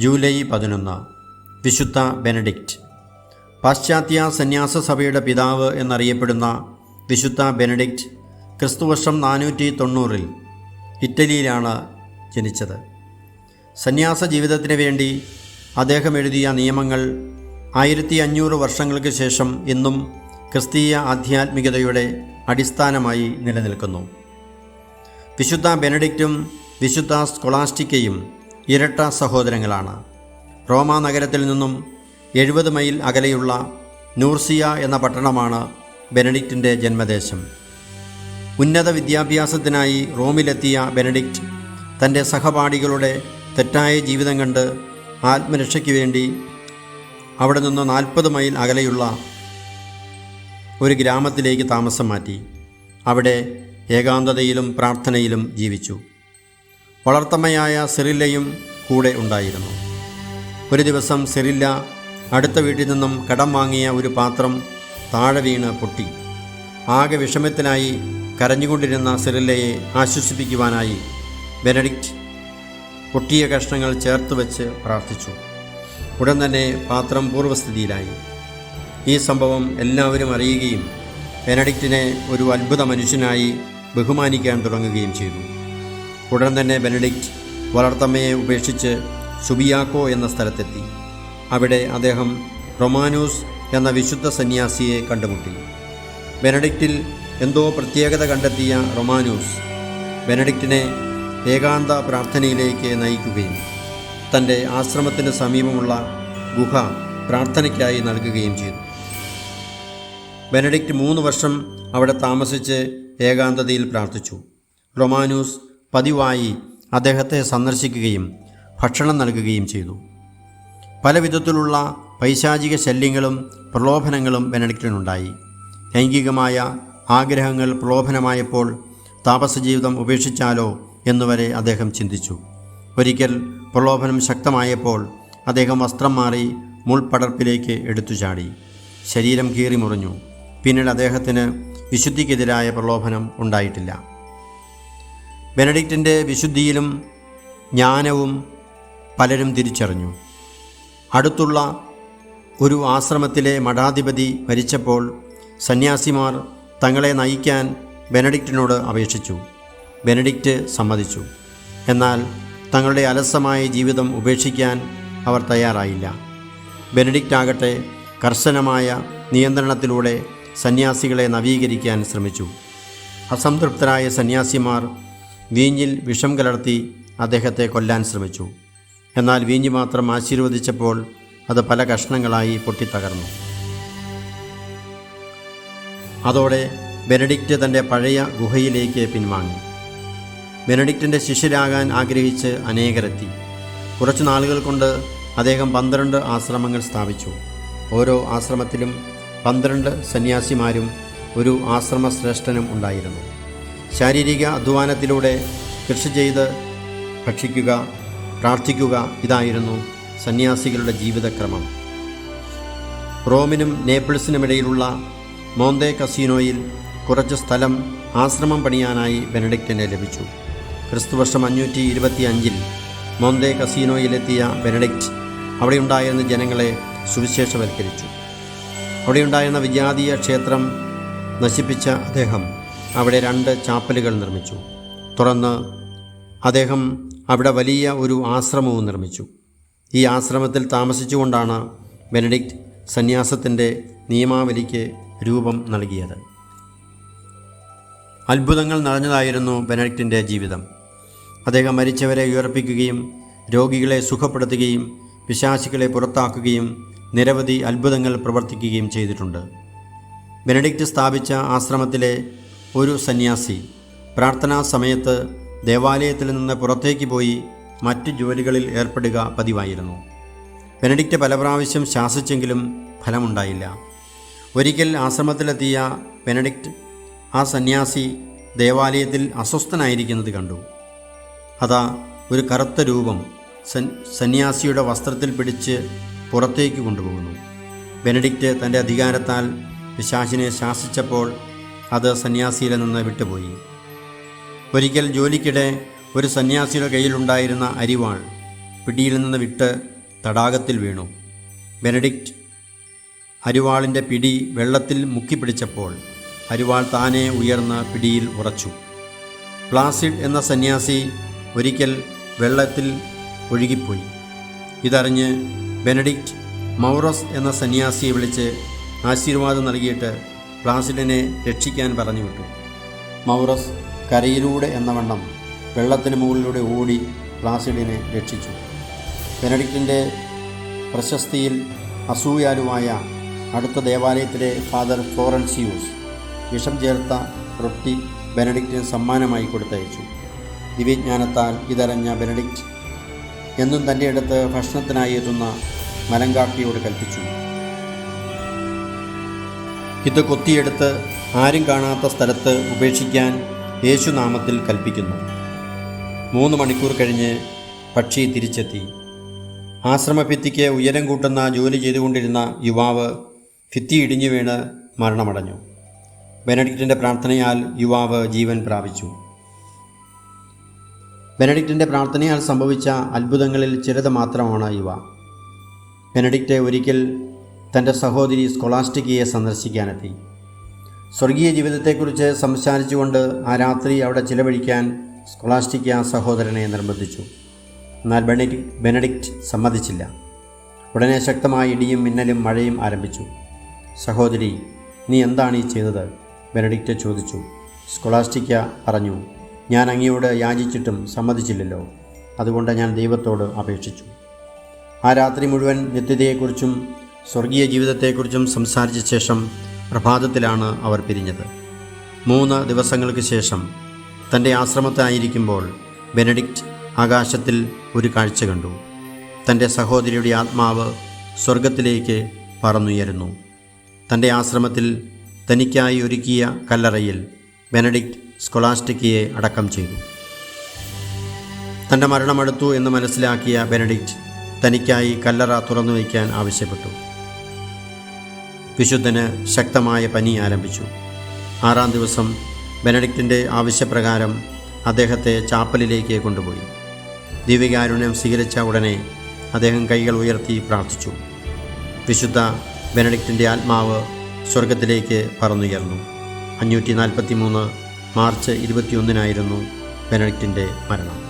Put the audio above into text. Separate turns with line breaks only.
July പതിനൊന്ന്. വിശുദ്ധ Benedict. പാശ്ചാത്യ സന്യാസ സഭയുടെ പിതാവ് എന്നറിയപ്പെടുന്ന വിശുദ്ധ ബെനഡിക്റ്റ് ക്രിസ്തുവർഷം നാനൂറ്റി തൊണ്ണൂറിൽ ഇറ്റലിയിലാണ് ജനിച്ചത്. സന്യാസ ജീവിതത്തിന് വേണ്ടി അദ്ദേഹം എഴുതിയ നിയമങ്ങൾ ആയിരത്തി അഞ്ഞൂറ് വർഷങ്ങൾക്ക് ശേഷം ഇന്നും ക്രിസ്തീയ ആധ്യാത്മികതയുടെ അടിസ്ഥാനമായി നിലനിൽക്കുന്നു. വിശുദ്ധ ബെനഡിക്റ്റും വിശുദ്ധ സ്കൊളാസ്റ്റിക്കയും ഇരട്ട സഹോദരങ്ങളാണ്. റോമ നഗരത്തിൽ നിന്നും എഴുപത് മൈൽ അകലെയുള്ള നൂർസിയ എന്ന പട്ടണമാണ് ബെനഡിക്റ്റിന്റെ ജന്മദേശം. ഉന്നത വിദ്യാഭ്യാസത്തിനായി റോമിലെത്തിയ ബെനഡിക്റ്റ് തന്റെ സഹപാഠികളുടെ തെറ്റായ ജീവിതം കണ്ട് ആത്മരക്ഷയ്ക്ക് വേണ്ടി അവിടെ നിന്ന് നാൽപ്പത് മൈൽ അകലെയുള്ള ഒരു ഗ്രാമത്തിലേക്ക് താമസം മാറ്റി. അവിടെ ഏകാന്തതയിലും പ്രാർത്ഥനയിലും ജീവിച്ചു. വളർത്തമ്മയായ സെറില്ലയും കൂടെ ഉണ്ടായിരുന്നു. ഒരു ദിവസം സെറില്ല അടുത്ത വീട്ടിൽ നിന്നും കടം വാങ്ങിയ ഒരു പാത്രം താഴെ വീണ് പൊട്ടി. ആകെ വിഷമത്തിനായി കരഞ്ഞുകൊണ്ടിരുന്ന സെറില്ലയെ ആശ്വസിപ്പിക്കുവാനായി ബെനഡിക്റ്റ് പൊട്ടിയ കഷ്ണങ്ങൾ ചേർത്ത് വെച്ച് പ്രാർത്ഥിച്ചു. ഉടൻ തന്നെ പാത്രം പൂർവസ്ഥിതിയിലായി ഈ സംഭവം എല്ലാവരും അറിയുകയും ബെനഡിക്റ്റിനെ ഒരു അത്ഭുത മനുഷ്യനായി ബഹുമാനിക്കാൻ തുടങ്ങുകയും ചെയ്തു. ഉടൻ തന്നെ ബെനഡിക്റ്റ് വളർത്തമ്മയെ ഉപേക്ഷിച്ച് സുബിയാക്കോ എന്ന സ്ഥലത്തെത്തി. അവിടെ അദ്ദേഹം റൊമാനൂസ് എന്ന വിശുദ്ധ സന്യാസിയെ കണ്ടുമുട്ടി. ബെനഡിക്റ്റിൽ എന്തോ പ്രത്യേകത കണ്ടെത്തിയ റൊമാനൂസ് ബെനഡിക്റ്റിനെ ഏകാന്ത പ്രാർത്ഥനയിലേക്ക് നയിക്കുകയും തന്റെ ആശ്രമത്തിന് സമീപമുള്ള ഗുഹ പ്രാർത്ഥനയ്ക്കായി നൽകുകയും ചെയ്തു. ബെനഡിക്റ്റ് മൂന്ന് വർഷം അവിടെ താമസിച്ച് ഏകാന്തതയിൽ പ്രാർത്ഥിച്ചു. റൊമാനൂസ് പതിവായി അദ്ദേഹത്തെ സന്ദർശിക്കുകയും ഭക്ഷണം നൽകുകയും ചെയ്തു. പല വിധത്തിലുള്ള പൈശാചിക ശല്യങ്ങളും പ്രലോഭനങ്ങളും ബെനഡിക്റ്റിനുണ്ടായി ലൈംഗികമായ ആഗ്രഹങ്ങൾ പ്രലോഭനമായപ്പോൾ താപസജീവിതം ഉപേക്ഷിച്ചാലോ എന്നുവരെ അദ്ദേഹം ചിന്തിച്ചു. ഒരിക്കൽ പ്രലോഭനം ശക്തമായപ്പോൾ അദ്ദേഹം വസ്ത്രം മാറി മുൾപടർപ്പിലേക്ക് എടുത്തു ചാടി ശരീരം കീറി മുറിഞ്ഞു പിന്നീട് അദ്ദേഹത്തിന് വിശുദ്ധിക്കെതിരായ പ്രലോഭനം ഉണ്ടായിട്ടില്ല. ബെനഡിക്റ്റിന്റെ വിശുദ്ധിയിലും ജ്ഞാനവും പലരും തിരിച്ചറിഞ്ഞു. അടുത്തുള്ള ഒരു ആശ്രമത്തിലെ മഠാധിപതി മരിച്ചപ്പോൾ സന്യാസിമാർ തങ്ങളെ നയിക്കാൻ ബെനഡിക്റ്റിനോട് അപേക്ഷിച്ചു. ബെനഡിക്റ്റ് സമ്മതിച്ചു. എന്നാൽ തങ്ങളുടെ അലസമായ ജീവിതം ഉപേക്ഷിക്കാൻ അവർ തയ്യാറായില്ല. ബെനഡിക്റ്റ് ആകട്ടെ കർശനമായ നിയന്ത്രണത്തിലൂടെ സന്യാസികളെ നവീകരിക്കാൻ ശ്രമിച്ചു. അസംതൃപ്തരായ സന്യാസിമാർ വീഞ്ഞിൽ വിഷം കലർത്തി അദ്ദേഹത്തെ കൊല്ലാൻ ശ്രമിച്ചു. എന്നാൽ വീഞ്ഞ് മാത്രം ആശീർവദിച്ചപ്പോൾ അത് പല കഷ്ണങ്ങളായി പൊട്ടിത്തകർന്നു. അതോടെ ബെനഡിക്റ്റ് തന്റെ പഴയ ഗുഹയിലേക്ക് പിൻവാങ്ങി. ബെനഡിക്റ്റിന്റെ ശിഷ്യരാകാൻ ആഗ്രഹിച്ച് അനേകരെത്തി. കുറച്ചു നാളുകൾ കൊണ്ട് അദ്ദേഹം പന്ത്രണ്ട് ആശ്രമങ്ങൾ സ്ഥാപിച്ചു. ഓരോ ആശ്രമത്തിലും പന്ത്രണ്ട് സന്യാസിമാരും ഒരു ആശ്രമശ്രേഷ്ഠനും ഉണ്ടായിരുന്നു. ശാരീരിക അധ്വാനത്തിലൂടെ കൃഷി ചെയ്ത് ഭക്ഷിക്കുക പ്രാർത്ഥിക്കുക ഇതായിരുന്നു സന്യാസികളുടെ ജീവിതക്രമം. റോമിനും നേപ്പിൾസിനുമിടയിലുള്ള മോന്തേ കസീനോയിൽ കുറച്ച് സ്ഥലം ആശ്രമം പണിയാനായി ബെനഡിക്റ്റിന് ലഭിച്ചു. ക്രിസ്തുവർഷം അഞ്ഞൂറ്റി ഇരുപത്തി അഞ്ചിൽ മോന്തേ കസീനോയിലെത്തിയ ബെനഡിക്റ്റ് അവിടെയുണ്ടായിരുന്ന ജനങ്ങളെ സുവിശേഷവൽക്കരിച്ചു. അവിടെയുണ്ടായിരുന്ന വിജാതീയ ക്ഷേത്രം നശിപ്പിച്ച അദ്ദേഹം അവിടെ രണ്ട് ചാപ്പലുകൾ നിർമ്മിച്ചു. തുറന്ന് അദ്ദേഹം അവിടെ വലിയ ഒരു ആശ്രമവും നിർമ്മിച്ചു. ഈ ആശ്രമത്തിൽ താമസിച്ചുകൊണ്ടാണ് ബെനഡിക്റ്റ് സന്യാസത്തിന്റെ നിയമാവലിക്ക് രൂപം നൽകിയത്. അത്ഭുതങ്ങൾ നിറഞ്ഞതായിരുന്നു ബെനഡിക്റ്റിന്റെ ജീവിതം. അദ്ദേഹം മരിച്ചവരെ ഉയർപ്പിക്കുകയും രോഗികളെ സുഖപ്പെടുത്തുകയും വിശാസികളെ പുറത്താക്കുകയും നിരവധി അത്ഭുതങ്ങൾ പ്രവർത്തിക്കുകയും ചെയ്തിട്ടുണ്ട്. ബെനഡിക്റ്റ് സ്ഥാപിച്ച ആശ്രമത്തിലെ ഒരു സന്യാസി. പ്രാർത്ഥനാ സമയത്ത് ദേവാലയത്തിൽ നിന്ന് പുറത്തേക്ക് പോയി മറ്റ് ജോലികളിൽ ഏർപ്പെടുക പതിവായിരുന്നു. ബെനഡിക്റ്റ് പല പ്രാവശ്യം ശാസിച്ചെങ്കിലും ഫലമുണ്ടായില്ല. ഒരിക്കൽ ആശ്രമത്തിലെത്തിയ ബെനഡിക്റ്റ് ആ സന്യാസി ദേവാലയത്തിൽ അസ്വസ്ഥനായിരിക്കുന്നത് കണ്ടു. അതാ ഒരു കറുത്ത രൂപം സന്യാസിയുടെ വസ്ത്രത്തിൽ പിടിച്ച് പുറത്തേക്ക് കൊണ്ടുപോകുന്നു. ബെനഡിക്റ്റ് തന്റെ അധികാരത്താൽ പിശാചിനെ ശാസിച്ചപ്പോൾ അത് സന്യാസിയിൽ നിന്ന് വിട്ടുപോയി. ഒരിക്കൽ ജോലിക്കിടെ ഒരു സന്യാസിയുടെ കയ്യിലുണ്ടായിരുന്ന അരിവാൾ പിടിയിൽ നിന്ന് വിട്ട് തടാകത്തിൽ വീണു. ബെനഡിക്റ്റ് അരിവാളിന്റെ പിടി വെള്ളത്തിൽ മുക്കിപ്പിടിച്ചപ്പോൾ അരിവാൾ താനേ ഉയർന്ന് പിടിയിൽ ഉറച്ചു. പ്ലാസിഡ് എന്ന സന്യാസി ഒരിക്കൽ വെള്ളത്തിൽ ഒഴുകിപ്പോയി. ഇതറിഞ്ഞ് ബെനഡിക്റ്റ് മൗറസ് എന്ന സന്യാസിയെ വിളിച്ച് ആശീർവാദം നൽകിയിട്ട് പ്ലാസിഡിനെ രക്ഷിക്കാൻ പറഞ്ഞു വിട്ടു. മൗറസ് കരയിലൂടെ എന്ന വണ്ണം വെള്ളത്തിന് മുകളിലൂടെ ഓടി പ്ലാസിഡിനെ രക്ഷിച്ചു. ബെനഡിക്റ്റിന്റെ പ്രശസ്തിയിൽ അസൂയാലുമായ അടുത്ത ദേവാലയത്തിലെ ഫാദർ ഫ്ലോറൻസിയൂസ് വിഷം ചേർത്ത റൊട്ടി ബെനഡിക്റ്റിന് സമ്മാനമായി കൊടുത്തയച്ചു. ദിവ്യജ്ഞാനത്താൽ ഇതറിഞ്ഞ ബെനഡിക്റ്റ് എന്നും തന്റെ അടുത്ത് ഭക്ഷണത്തിനായി എത്തുന്ന മലങ്കാട്ടിയോട് കൽപ്പിച്ചു. ഇത് കൊത്തിയെടുത്ത് ആരും കാണാത്ത സ്ഥലത്ത് ഉപേക്ഷിക്കാൻ യേശുനാമത്തിൽ കൽപ്പിക്കുന്നു. മൂന്ന് മണിക്കൂർ കഴിഞ്ഞ് പക്ഷി തിരിച്ചെത്തി. ആശ്രമഭിത്തിക്ക് ഉയരം കൂട്ടുന്ന ജോലി ചെയ്തുകൊണ്ടിരുന്ന യുവാവ് ഭിത്തി ഇടിഞ്ഞു വീണ് മരണമടഞ്ഞു. ബെനഡിക്റ്റിന്റെ പ്രാർത്ഥനയാൽ യുവാവ് ജീവൻ പ്രാപിച്ചു. ബെനഡിക്റ്റിന്റെ പ്രാർത്ഥനയാൽ സംഭവിച്ച അത്ഭുതങ്ങളിൽ ചിലത് മാത്രമാണ് ഇവ. ബെനഡിക്റ്റ് ഒരിക്കൽ തന്റെ സഹോദരി സ്കൊളാസ്റ്റിക്കയെ സന്ദർശിക്കാനെത്തി. സ്വർഗീയ ജീവിതത്തെക്കുറിച്ച് സംസാരിച്ചുകൊണ്ട് ആ രാത്രി അവിടെ ചിലവഴിക്കാൻ സ്കൊളാസ്റ്റിക്ക സഹോദരനെ നിർബന്ധിച്ചു. എന്നാൽ ബെനഡിക് ബെനഡിക്റ്റ് സമ്മതിച്ചില്ല. ഉടനെ ശക്തമായ ഇടിയും മിന്നലും മഴയും ആരംഭിച്ചു. സഹോദരി നീ എന്താണ് ഈ ചെയ്തത്? ബെനഡിക്റ്റ് ചോദിച്ചു. സ്കൊളാസ്റ്റിക്ക പറഞ്ഞു ഞാൻ അങ്ങയോട് യാചിച്ചിട്ടും സമ്മതിച്ചില്ലല്ലോ. അതുകൊണ്ട് ഞാൻ ദൈവത്തോട് അപേക്ഷിച്ചു. ആ രാത്രി മുഴുവൻ നിത്യതയെക്കുറിച്ചും സ്വർഗീയ ജീവിതത്തെക്കുറിച്ചും സംസാരിച്ച ശേഷം പ്രഭാതത്തിലാണ് അവർ പിരിഞ്ഞത്. മൂന്ന് ദിവസങ്ങൾക്ക് ശേഷം തന്റെ ആശ്രമത്തായിരിക്കുമ്പോൾ ബെനഡിക്റ്റ് ആകാശത്തിൽ ഒരു കാഴ്ച കണ്ടു. തന്റെ സഹോദരിയുടെ ആത്മാവ് സ്വർഗത്തിലേക്ക് പറന്നുയരുന്നു. തന്റെ ആശ്രമത്തിൽ തനിക്കായി ഒരുക്കിയ കല്ലറയിൽ ബെനഡിക്റ്റ് സ്കൊളാസ്റ്റിക്കയെ അടക്കം ചെയ്തു. തന്റെ മരണമെടുത്തു എന്ന് മനസ്സിലാക്കിയ ബെനഡിക്റ്റ് തനിക്കായി കല്ലറ തുറന്നു വയ്ക്കാൻ ആവശ്യപ്പെട്ടു. വിശുദ്ധന് ശക്തമായ പനി ആരംഭിച്ചു. ആറാം ദിവസം ബെനഡിക്റ്റിന്റെ ആവശ്യപ്രകാരം അദ്ദേഹത്തെ ചാപ്പലിലേക്ക് കൊണ്ടുപോയി. ദിവ്യകാരുണ്യം സ്വീകരിച്ച ഉടനെ അദ്ദേഹം കൈകൾ ഉയർത്തി പ്രാർത്ഥിച്ചു. വിശുദ്ധ ബെനഡിക്റ്റിന്റെ ആത്മാവ് സ്വർഗത്തിലേക്ക് പറന്നുയർന്നു. അഞ്ഞൂറ്റി നാൽപ്പത്തി മൂന്ന് മാർച്ച് ഇരുപത്തിയൊന്നിനായിരുന്നു ബെനഡിക്റ്റിന്റെ മരണം.